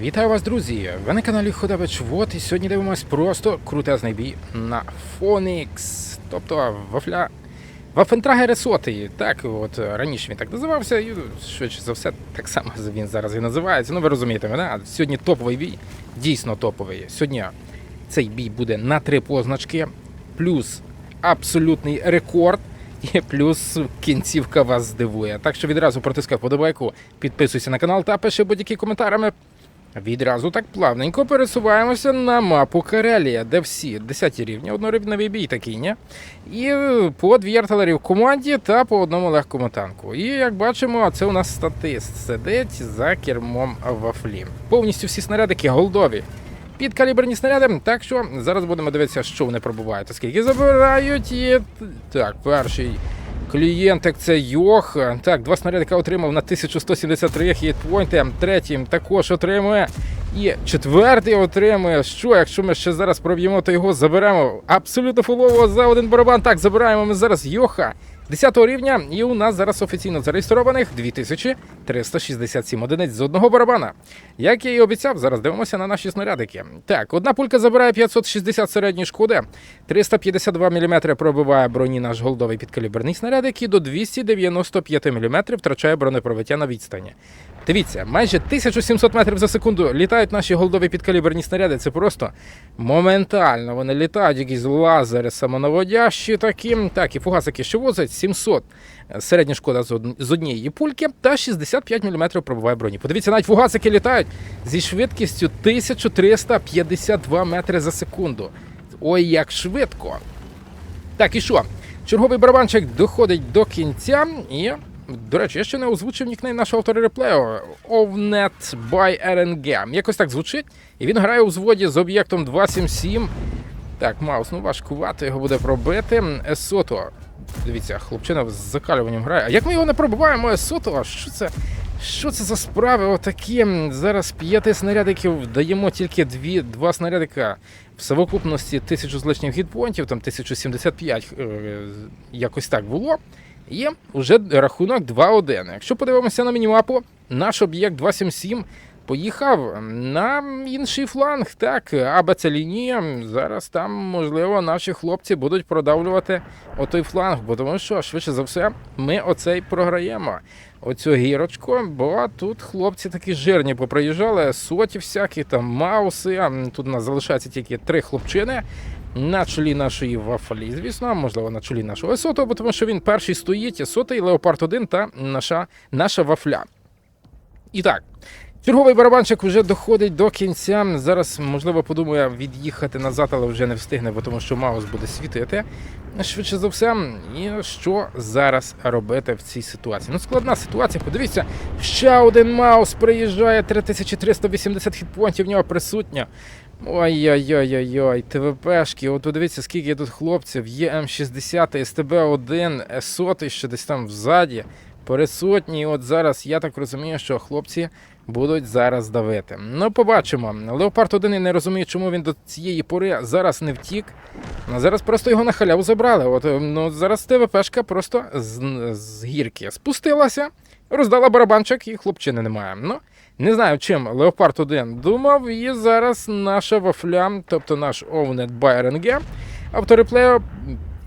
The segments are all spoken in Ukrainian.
Вітаю вас, друзі! Ви на каналі Ходавич Вот, і сьогодні дивимось просто крутезний бій на Фонікс. Тобто вафля. Вафентрагер сотий. Так, от раніше він так називався, і швидше за все, так само він зараз і називається. Ну ви розумієте мене. Сьогодні топовий бій, дійсно топовий. Сьогодні цей бій буде на три позначки, плюс абсолютний рекорд. І плюс кінцівка вас здивує. Так що відразу протискай вподобайку, підписуйся на канал та пиши будь-які коментарями. Відразу так плавненько пересуваємося на мапу Карелія, де всі 10 рівні, однорівневий бій такий, ні? І е, по дві артилерії в команді та по одному легкому танку. І як бачимо, це у нас статист сидить за кермом вафлі. Повністю всі снарядики голдові. Підкаліберні снаряди, так що зараз будемо дивитися, що вони пробувають, скільки забирають. І так, перший клієнтик це Йох. Так, два снарядика отримав на 1173 хітпойнти. Третім також отримує. І четвертий отримує. Що, якщо ми ще зараз проб'ємо, то його заберемо абсолютно фулово за один барабан. Так, забираємо ми зараз Йоха. 10 рівня, і у нас зараз офіційно зареєстрованих 2367 одиниць з одного барабана. Як я і обіцяв, зараз дивимося на наші снарядики. Так, одна пулька забирає 560 середньої шкоди, 352 мм пробиває броні наш голдовий підкаліберний снарядик і до 295 мм втрачає бронепробиття на відстані. Дивіться, майже 1700 метрів за секунду літають наші голдові підкаліберні снаряди. Це просто моментально. Вони літають, якісь лазери самонаводящі такі. Так, і фугасики, що возять 700 середня шкода з однієї пульки та 65 мм пробиває броні. Подивіться, навіть фугасики літають зі швидкістю 1352 метри за секунду. Ой, як швидко! Так, і що? Черговий барабанчик доходить до кінця і. До речі, я ще не озвучив нікнейм нашого автора реплею Ovnet by RNG. Якось так звучить. І він грає у взводі з об'єктом 277. Так, Маус, ну важкувато його буде пробити. Есото. Дивіться, хлопчина з закалюванням грає. А як ми його не пробиваємо, Есото? Що це? Що це за справи? Отакі зараз п'яти снарядиків даємо тільки дві, два снарядика в совокупності тисячу з лишнім гідпонтів, там 1075, е, якось так було. І вже рахунок 2-1. Якщо подивимося на мінімапу, наш об'єкт 277 поїхав на інший фланг. Так, АБЦ лінія. Зараз там, можливо, наші хлопці будуть продавлювати отой фланг, бо тому що швидше за все ми оцей програємо. Оцю гірочку, бо тут хлопці такі жирні поприїжджали, соті всякі, там мауси. Тут у нас залишається тільки три хлопчини. На чолі нашої вафлі, звісно, можливо, на чолі нашого сотого, тому що він перший стоїть, сотий, Леопард 1 та наша, наша вафля. І так, черговий барабанчик вже доходить до кінця. Зараз, можливо, подумає від'їхати назад, але вже не встигне, бо тому що Маус буде світити. Швидше за все, і що зараз робити в цій ситуації? Ну, складна ситуація. Подивіться, ще один Маус приїжджає, 3380 хітпонтів в нього присутня. Ой-ой-ой-ой-ой, ТВПшки, от подивіться, скільки тут хлопців. Є М60, СТБ-1, С100 ще десь там взаді. Присутні. От зараз я так розумію, що хлопці будуть зараз давити. Ну, побачимо. Леопард 1 і не розуміє, чому він до цієї пори зараз не втік. А зараз просто його на халяву забрали. От е, ну зараз ТВПшка просто з, з гірки спустилася, роздала барабанчик і хлопчини немає. Ну, не знаю, чим Леопард 1 думав, і зараз наша вафля, тобто наш Овнет Байренге, автореплею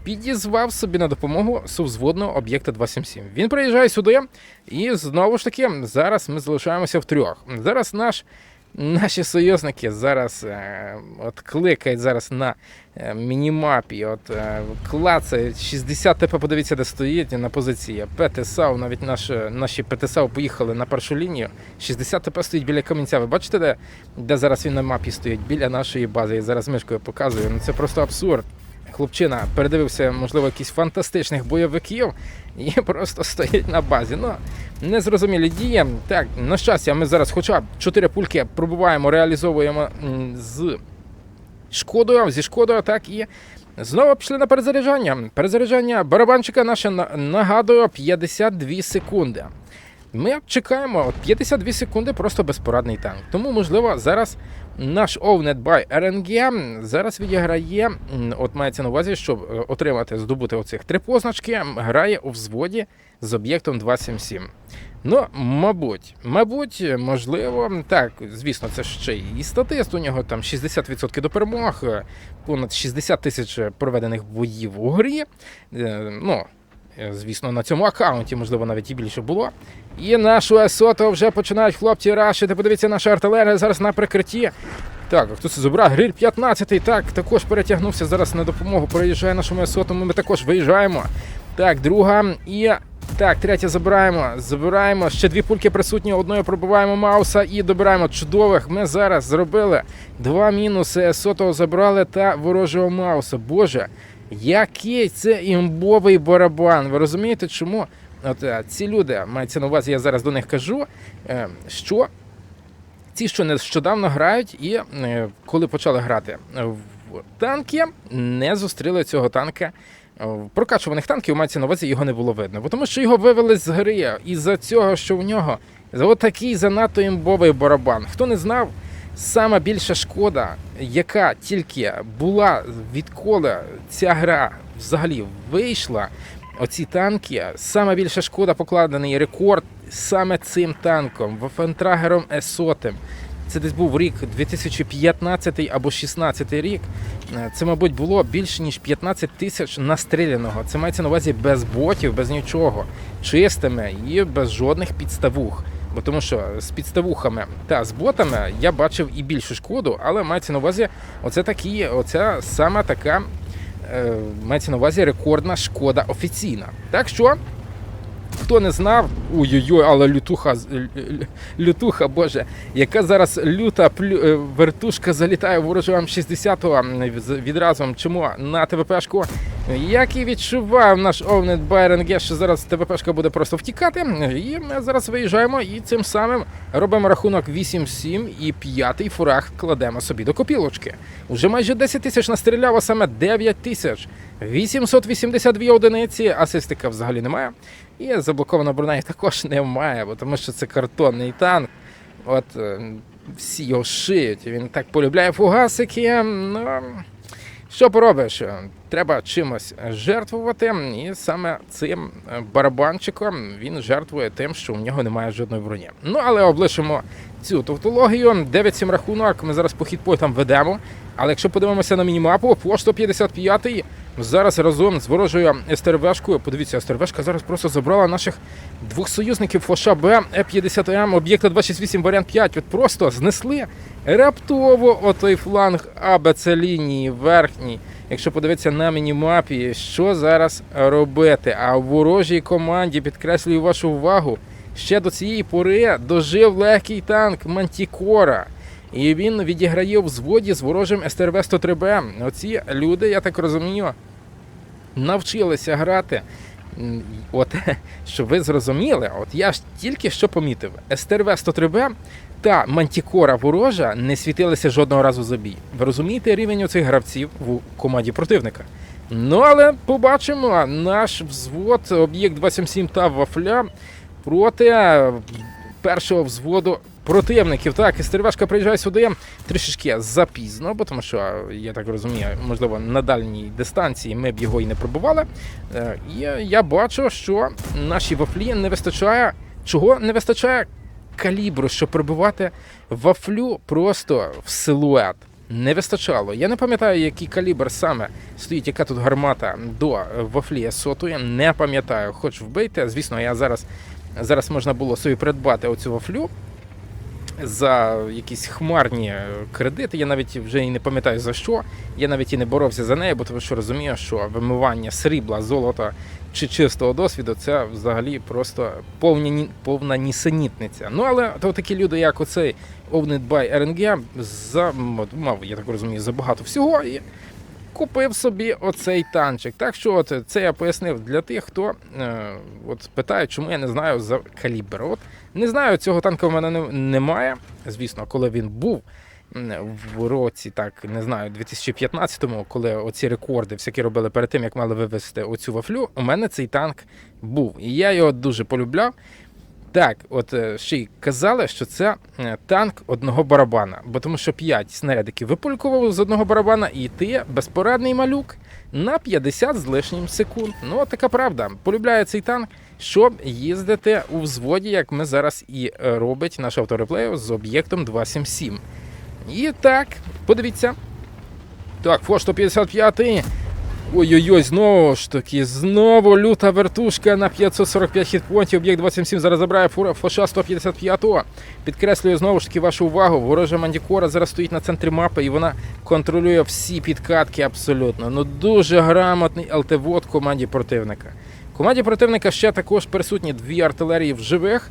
підізвав собі на допомогу сувзводного об'єкта 277. Він приїжджає сюди, і знову ж таки, зараз ми залишаємося в трьох. Зараз наш. Наші союзники зараз е, от кликають зараз на е, мінімапі, от е, клацають 60 ТП, подивіться, де стоїть на позиції ПТСАУ, навіть наш, наші ПТСАУ поїхали на першу лінію. 60 ТП стоїть біля камінця. Ви бачите, де, де зараз він на мапі стоїть? Біля нашої бази. Я зараз мишкою показую. Ну це просто абсурд. Хлопчина передивився, можливо, якісь фантастичних бойовиків і просто стоїть на базі. Ну, незрозумілі дії. Так, на щастя, ми зараз хоча б 4 пульки пробуваємо, реалізовуємо з шкодою, зі шкодою, так і знову пішли на перезаряджання. Перезаряджання барабанчика наше на- нагадує 52 секунди. Ми чекаємо от 52 секунди, просто безпорадний танк. Тому, можливо, зараз Наш Owned by RNG зараз відіграє, от мається на увазі, щоб е, отримати, здобути оцих три позначки, грає у взводі з об'єктом 277. Ну, мабуть, мабуть, можливо, так, звісно, це ще і статист. У нього там 60% до перемог, е, понад 60 тисяч проведених боїв у грі. Е, Ну, звісно, на цьому аккаунті, можливо, навіть і більше було. І нашу Есото вже починають хлопці рашити. Подивіться, наша артилерія зараз на прикритті. Так, хто це забрав? Гриль 15-й. Так, також перетягнувся зараз на допомогу. Проїжджає нашому Есотому. Ми також виїжджаємо. Так, друга і. Так, третє забираємо. Забираємо. Ще дві пульки присутні. Одною пробиваємо Мауса і добираємо чудових. Ми зараз зробили два мінуси. Сотого забрали та ворожого Мауса. Боже, який це імбовий барабан. Ви розумієте, чому? От е, ці люди, мається на увазі, я зараз до них кажу, е, що ці, що нещодавно грають, і е, коли почали грати в танки, не зустріли цього танка. Прокачуваних танків мається на увазі його не було видно, бо тому що його вивели з гри із-за цього, що в нього за отакий занадто імбовий барабан. Хто не знав, сама більша шкода, яка тільки була відколи ця гра взагалі вийшла, оці танки, сама більша шкода покладений рекорд саме цим танком, Вафентрагером Есотем. Це десь був рік 2015 або 16 рік. Це, мабуть, було більше ніж 15 тисяч настріляного. Це мається на увазі без ботів, без нічого, чистими і без жодних підставух. Бо тому що з підставухами та з ботами я бачив і більшу шкоду, але мається на увазі, оце такі, оця саме така е, мається на увазі рекордна шкода офіційна. Так що, хто не знав, ой-ой-ой, але лютуха, лютуха, боже, яка зараз люта плю, е, вертушка залітає ворожу М60 відразу чому на ТВПшку. Як і відчував наш Овнет Байренге, що зараз ТВПшка буде просто втікати. І ми зараз виїжджаємо і цим самим робимо рахунок 8-7 і п'ятий фурах кладемо собі до копілочки. Уже майже 10 тисяч настріляв, а саме 9 тисяч. 882 одиниці, асистика взагалі немає. І заблокованого броня їх також немає, бо тому що це картонний танк. От е, всі його шиють. Він так полюбляє фугасики. Ну, що поробиш? Треба чимось жертвувати, і саме цим е, барабанчиком він жертвує тим, що в нього немає жодної броні. Ну але облишимо цю тавтологію. 9-7 рахунок. Ми зараз по хітпойтам ведемо. Але якщо подивимося на мінімапу, по 155 зараз разом з ворожою СТРВшкою. Подивіться, СТРВшка зараз просто забрала наших двох союзників Фоша Б Е-50М об'єкта 268 варіант 5. От просто знесли раптово отой фланг АБЦ лінії верхній. Якщо подивитися на мінімапі, що зараз робити? А в ворожій команді підкреслюю вашу увагу. Ще до цієї пори дожив легкий танк Мантікора. І він відіграє у взводі з ворожим СТРВ 103 б Оці люди, я так розумію, навчилися грати. От, щоб ви зрозуміли, от я ж тільки що помітив, СТРВ 103 б та Мантікора ворожа не світилися жодного разу за бій. Ви розумієте рівень оцих гравців в команді противника? Ну, але побачимо наш взвод, об'єкт 277 та Вафля проти е, першого взводу противників. Так, і Стервешка приїжджає сюди трішечки запізно, бо тому що, я так розумію, можливо, на дальній дистанції ми б його і не пробували. Е, І я бачу, що нашій вафлі не вистачає. Чого не вистачає? Калібру, щоб пробивати вафлю просто в силует. Не вистачало. Я не пам'ятаю, який калібр саме стоїть, яка тут гармата до вафлі сотої. Не пам'ятаю. Хоч вбийте. Звісно, я зараз зараз можна було собі придбати оцю вафлю за якісь хмарні кредити. Я навіть вже і не пам'ятаю за що. Я навіть і не боровся за неї, бо тому що розумію, що вимивання срібла, золота чи чистого досвіду це взагалі просто повні, повна нісенітниця. Ну але то такі люди, як оцей by RNG, за, мав, я так розумію, забагато всього і купив собі оцей танчик. Так що от це я пояснив для тих, хто е, от питає, чому я не знаю за калібр. От не знаю, цього танка в мене немає. Звісно, коли він був в році, так не знаю, 2015-му, коли оці рекорди всякі робили перед тим, як мали вивезти оцю вафлю, у мене цей танк був. І я його дуже полюбляв. Так, от е, ще й казали, що це е, танк одного барабана, бо тому що 5 снарядиків випулькував з одного барабана, і ти безпорадний малюк на 50 з лишнім секунд. Ну, така правда. Полюбляє цей танк, щоб їздити у взводі, як ми зараз і е, робить наш автореплею з об'єктом 277. І так, подивіться. Так, Фо 155. Ой-ой-ой, знову ж таки, знову люта вертушка на 545 хітпонтів. Об'єкт 277 зараз забирає фура Фоша 155-го. Підкреслюю знову ж таки вашу увагу. Ворожа мандікора зараз стоїть на центрі мапи і вона контролює всі підкатки абсолютно. Ну дуже грамотний ЛТВОД команді противника. Команді противника ще також присутні дві артилерії в живих.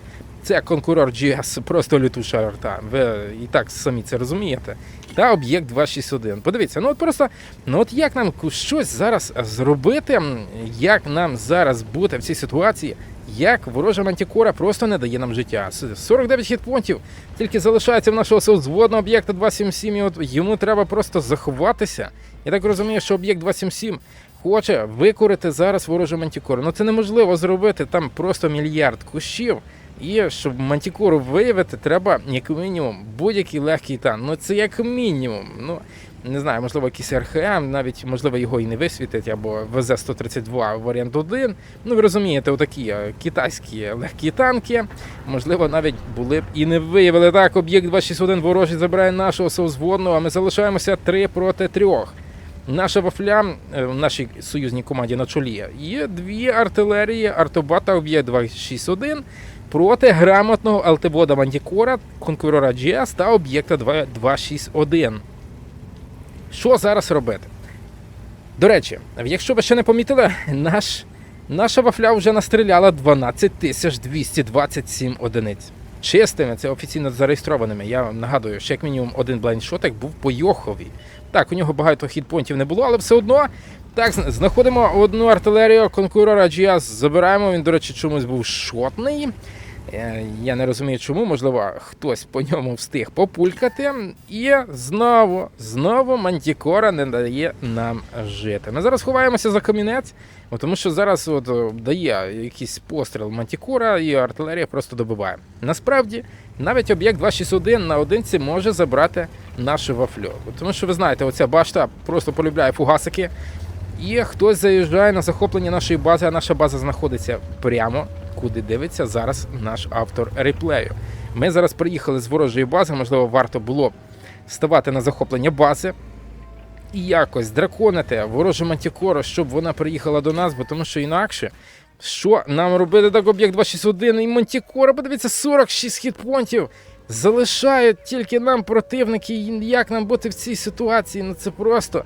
Це конкурор GS, просто літуша арта. Ви і так самі це розумієте. Та об'єкт 261. Подивіться, ну от просто, ну от як нам щось зараз зробити, як нам зараз бути в цій ситуації, як ворожа мантікора просто не дає нам життя. 49 хітпонтів тільки залишається в нашого зводного об'єкта 277, і от йому треба просто заховатися. Я так розумію, що об'єкт 277 хоче викорити зараз ворожу мантікору. Ну це неможливо зробити, там просто мільярд кущів. І щоб мантікору виявити, треба як мінімум будь-який легкий танк. Ну це як мінімум. Ну не знаю, можливо, якийсь РХМ, навіть можливо його і не висвітить, або ВЗ-132 варіант 1. Ну ви розумієте, отакі е, китайські легкі танки. Можливо, навіть були б і не виявили. Так, об'єкт 261 ворожий забирає нашого созводного, а ми залишаємося 3 проти 3. Наша вафля е, в нашій союзній команді на чолі є дві артилерії Артобата об'єкт 261 проти грамотного ЛТВода Мандікора, конкурора GS та об'єкта 261. Що зараз робити? До речі, якщо ви ще не помітили, наш, наша вафля вже настріляла 12 227 одиниць. Чистими, це офіційно зареєстрованими. Я вам нагадую, що як мінімум один блайндшотик був по Йохові. Так, у нього багато хітпонтів не було, але все одно. Так, знаходимо одну артилерію конкурора GS, забираємо. Він, до речі, чомусь був шотний. Е, Я не розумію, чому, можливо, хтось по ньому встиг популькати. І знову, знову Мантікора не дає нам жити. Ми зараз ховаємося за камінець, тому що зараз от дає якийсь постріл Мантікора, і артилерія просто добиває. Насправді, навіть об'єкт 261 на одинці може забрати нашу вафлю. Тому що ви знаєте, оця башта просто полюбляє фугасики. І хтось заїжджає на захоплення нашої бази, а наша база знаходиться прямо куди дивиться зараз наш автор реплею. Ми зараз приїхали з ворожої бази, можливо, варто було ставати на захоплення бази і якось драконити ворожу мантікору, щоб вона приїхала до нас, бо тому що інакше. Що нам робити так об'єкт 261 і Мантікора, подивіться, 46 хітпонтів. Залишають тільки нам противники. Як нам бути в цій ситуації? Ну це просто.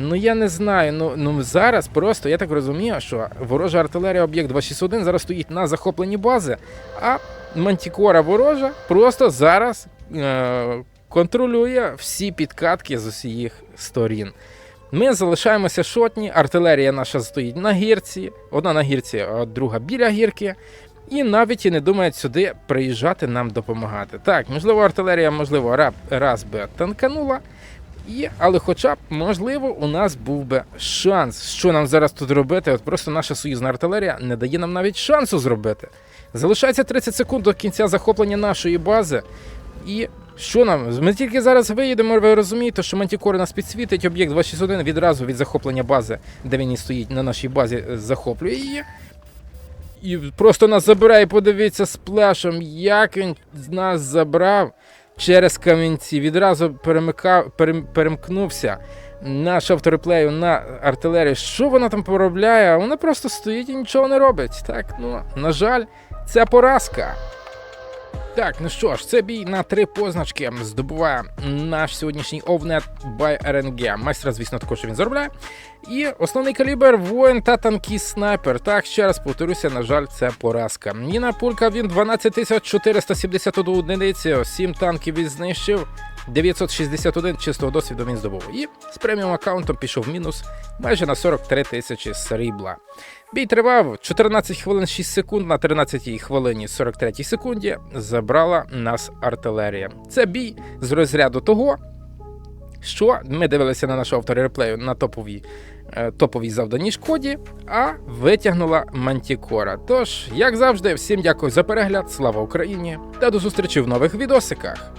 Ну я не знаю. Ну, ну зараз просто я так розумію, що ворожа артилерія об'єкт 261 зараз стоїть на захопленні бази, а Мантікора ворожа просто зараз е- контролює всі підкатки з усіх сторін. Ми залишаємося шотні, артилерія наша стоїть на гірці, одна на гірці, а друга біля гірки. І навіть і не думають сюди приїжджати нам допомагати. Так, можливо, артилерія, можливо, раз би танканула, і, але хоча б, можливо, у нас був би шанс. Що нам зараз тут робити? От просто наша союзна артилерія не дає нам навіть шансу зробити. Залишається 30 секунд до кінця захоплення нашої бази. І що нам? Ми тільки зараз виїдемо, ви розумієте, що Мантікор нас підсвітить, об'єкт 261 відразу від захоплення бази, де він і стоїть на нашій базі, е, захоплює її. І просто нас забирає, подивіться сплешем, як він нас забрав через камінці. Відразу перемикав, перем, перемкнувся на шовтореплею на артилерію. Що вона там поробляє? Вона просто стоїть і нічого не робить. Так, ну, на жаль, це поразка. Так, ну що ж, це бій на три позначки здобуває наш сьогоднішній овнет by RNG. Майстра, звісно, також він заробляє. І основний калібр воїн та танкіст снайпер. Так, ще раз повторюся, на жаль, це поразка. Ніна пулька він 12471 одиниці, 7 танків він знищив. 961 чистого досвіду він здобув. І з преміум аккаунтом пішов в мінус майже на 43 тисячі срібла. Бій тривав 14 хвилин 6 секунд на 13 хвилині 43 секунді забрала нас артилерія. Це бій з розряду того, що ми дивилися на нашу автореплею на топовій е, топовій завданій шкоді, а витягнула Мантікора. Тож, як завжди, всім дякую за перегляд, слава Україні та до зустрічі в нових відосиках.